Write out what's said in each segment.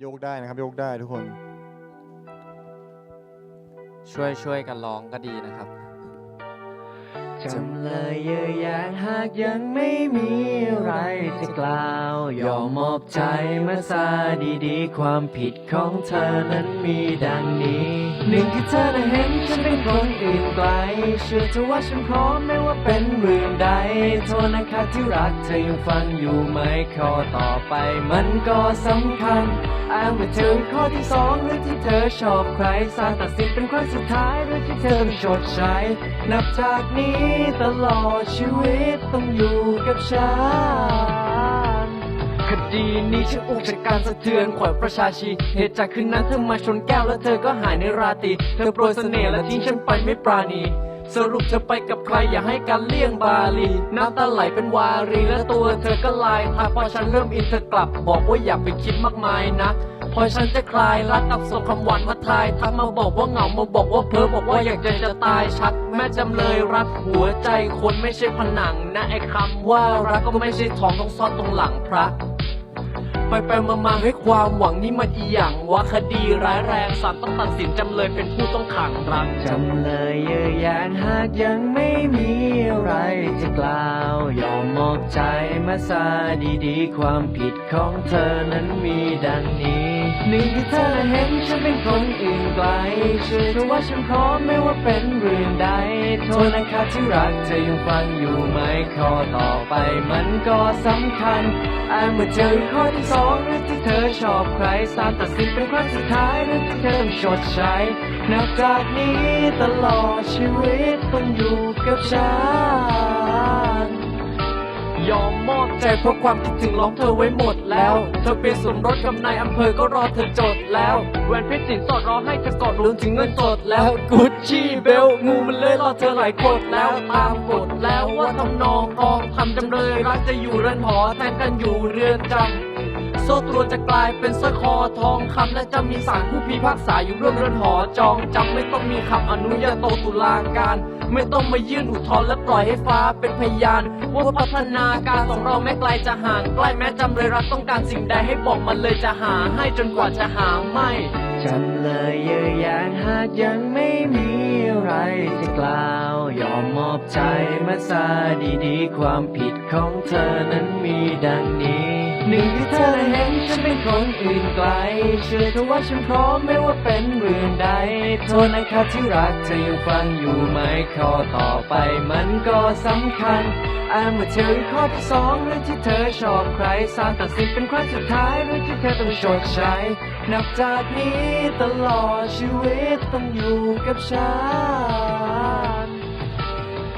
โยกได้นะครับ โยกได้ทุกคน ช่วยช่วยกันร้องก็ดีนะครับ จำเลยเยอะแยะหากยังไม่มีอะไรจะกล่าว ยอมมอบใจมาซาดีๆ ความผิดของเธอนั้นมีดังนี้ หนึ่งคือเธอได้เห็นฉันเป็นคนอื่นไกล เชื่อเธอว่าฉันพร้อมไม่ว่าเป็นเรื่องใด โทษนะคะที่รักเธอยังฟังอยู่ไหมข้อต่อไปมันก็สำคัญอ้างว่าเธอข้อที่สองหรือที่เธอชอบใครสารตัดสินเป็นครั้งสุดท้ายหรือที่เธอต้องชดใช้นับจากนี้ตลอดชีวิตต้องอยู่กับฉัน คดีนี้ฉันอุกจากการสะเทือนขวัญประชาชี เหตุจากคืนนั้นเธอมาชนแก้วแล้วเธอก็หายในราตรี เธอโปรยเสน่ห์และทิ้งฉันไปไม่ปราณี สรุปเธอไปกับใครอย่าให้การเลี่ยงบาลี น้ำตาไหลเป็นวารีและตัวเธอก็ลายทักพอฉันเริ่มอินเธอกลับ บอกว่าอย่าไปคิดมากมายนะ พอฉันจะคลายรักกับส่งคำหวานมาทายทักมาบอกว่าเหงามาบอกว่าเพ้อบอกว่าอยากจะจะตายชัก แม่จำเลยรักหัวใจคนไม่ใช่ผนังนะไอ้คำว่ารักก็ไม่ใช่ทองต้องซ่อนตรงหลังพระไปไปมามาให้ความหวังนี่มันอีหยังว่าคดีร้ายแรงศาลต้องตัดสินจำเลยเป็นผู้ต้องขังรักจำเลยเยอะแยะหากยังไม่มีอะไรจะกล่าวยอมมอบใจ มาซาดีๆ ความผิดของเธอนั้นมีดังนี้หนึ่งที่เธอเห็นฉันเป็นคนอื่นไกลเชื่อเธอว่าฉันพร้อมไม่ว่าเป็นเรื่องใด โทษนะคะที่รักเธอยังฟังอยู่ไหมข้อต่อไปมันก็สำคัญอ่านเมื่อเจอข้อที่สองหรือที่เธอชอบใครสารตัดสินเป็นครั้งสุดท้ายหรือที่เธอต้องชดใช้นับจากนี้ตลอดชีวิตต้องอยู่กับฉัน ใจเพราะความคิดถึงล้อมเธอไว้หมดแล้ว เธอเป็นสมรสกับนายอำเภอก็รอเธอจดแล้วแหวนเพชรสินสอดรอให้เธอกอดรวมถึงเงินสดแล้วกุชชี่เบลงูมันเลยรอเธอหลายกดแล้วตามกฎแล้วว่าทำนองกองทำจำเลยรักจะอยู่เรือนหอแทนกันอยู่เรือนจำ โซ่ตรวนจะกลายเป็นสร้อยคอทองคำและจะมีสารผู้พิพากษาอยู่ร่วมเรือนหอจองจำไม่ต้องมีคำอนุญาโตตุลาการ ไม่ต้องมายื่นอุทธรณ์และปล่อยให้ฟ้าเป็นพยาน ว่าพัฒนาการของเราแม้ไกลจะห่างใกล้แม้จำเลยรักต้องการสิ่งใดให้บอกมันเลยจะหาให้จนกว่าจะหาไม่จำเลยเยอะแยะหากยังไม่มีอะไรจะกล่าว ยอมมอบใจมาซาดีๆ ความผิดของเธอนั้นมีดังนี้ หนึ่งที่เธอได้เห็นฉันเป็นคนอื่นไกล เชื่อเธอว่าฉันพร้อมไม่ว่าเป็นเรื่องใด โทษนะคะที่รักเธอยังฟังอยู่ไหมข้อต่อไปมันก็สำคัญอ่านเมื่อเธอข้อที่สองหรือที่เธอชอบใครสารตัดสินเป็นครั้งสุดท้ายหรือที่เธอต้องชดใช้ นับจากนี้ตลอดชีวิตต้องอยู่กับฉัน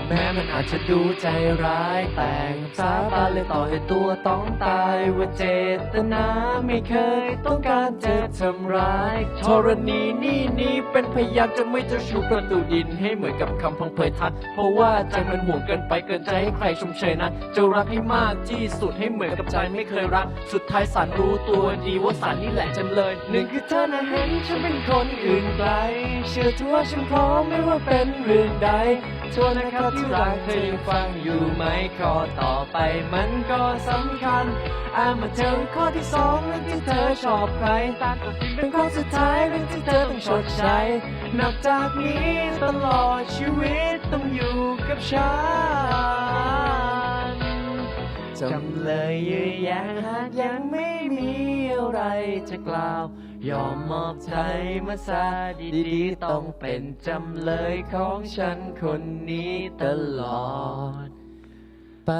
แม้มันอาจจะดูใจร้ายแต่งสาบานเลยต่อให้ตัวต้องตายว่าเจตนาไม่เคยต้องการจะทำร้ายธรณีนี่นี้เป็นพยานจะไม่เจะชูประตูดินให้เหมือนกับคำพังเพยทัก เพราะว่าใจมันห่วงเกินไปเกินใจให้ใครชมเชยนะจะรักให้มากที่สุดให้เหมือนกับใจไม่เคยรัก สุดท้ายสารรู้ตัวดีว่าสารนี่แหละจำเลยหนึ่งคือเธอนะเห็นฉันเป็นคนอื่นไกลเชื่อเธอว่าฉันพร้อมไม่ว่าเป็นเรื่องใดโทษนะครับที่รักเธอยังฟังอยู่ไหมข้อต่อไปมันก็สำคัญอ่านมาเจอข้อที่สองเรื่องที่เธอชอบใครตัดสินเป็นข้อสุดท้ายเรื่องที่เธอต้องชดใช้นับจากนี้ตลอดชีวิตต้องอยู่กับฉัน จำเลยยืนยันหากยังไม่มีอะไรจะกล่าว ยอมมอบใจมาซาดีๆต้องเป็นจำเลยของฉันคนนี้ตลอด ไป